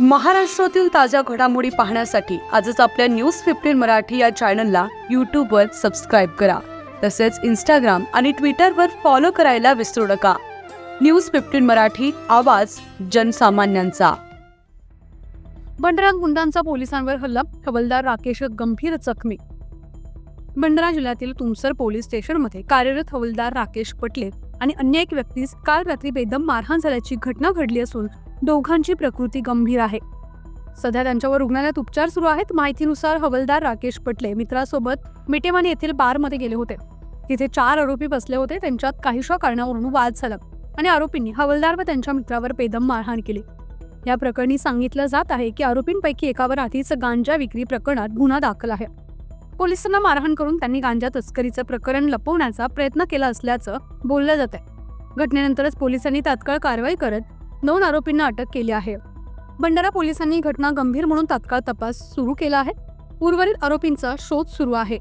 महाराष्ट्रातील ताज्या घडामोडी पाहण्यासाठी आजच आपल्या न्यूज फिफ्टीन मराठी या चॅनलला यूट्यूबवर सबस्क्राईब करा. तसेच इंस्टाग्राम आणि ट्विटरवर फॉलो करायला विसरू नका. न्यूज फिफ्टीन मराठी आवाज जनसामान्यांचा. भंडारा गुंडांचा पोलिसांवर हल्ला हवलदार राकेश गंभीर जखमी. भंडारा जिल्ह्यातील तुमसर पोलीस स्टेशनमध्ये कार्यरत हवलदार राकेश पटले आणि अन्य एक व्यक्तीस काल रात्री बेदम मारहाण झाल्याची घटना घडली असून दोघांची प्रकृती गंभीर आहे. सध्या त्यांच्यावर रुग्णालयात उपचार सुरू आहेत. माहितीनुसार हवलदार राकेश पटले मित्रासोबत मिटेमानी येथील बारमध्ये गेले होते. तिथे चार आरोपी बसले होते. त्यांच्यात काहीशा कारणावरून वाद झाला आणि आरोपींनी हवलदार व त्यांच्या मित्रावर बेदम मारहाण केली. या प्रकरणी सांगितलं जात आहे की आरोपींपैकी एकावर आधीच गांजा विक्री प्रकरणात गुन्हा दाखल आहे. पोलिसांना मारहाण करून त्यांनी गांजा तस्करीचं प्रकरण लपवण्याचा प्रयत्न केला असल्याचं बोललं जात आहे घटनेनंतरच पोलिसांनी तात्काळ कारवाई करत दोन आरोपींना अटक केली आहे. भंडारा पोलिसांनी घटना गंभीर म्हणून तात्काळ तपास सुरू केला आहे. उर्वरित आरोपींचा शोध सुरू आहे.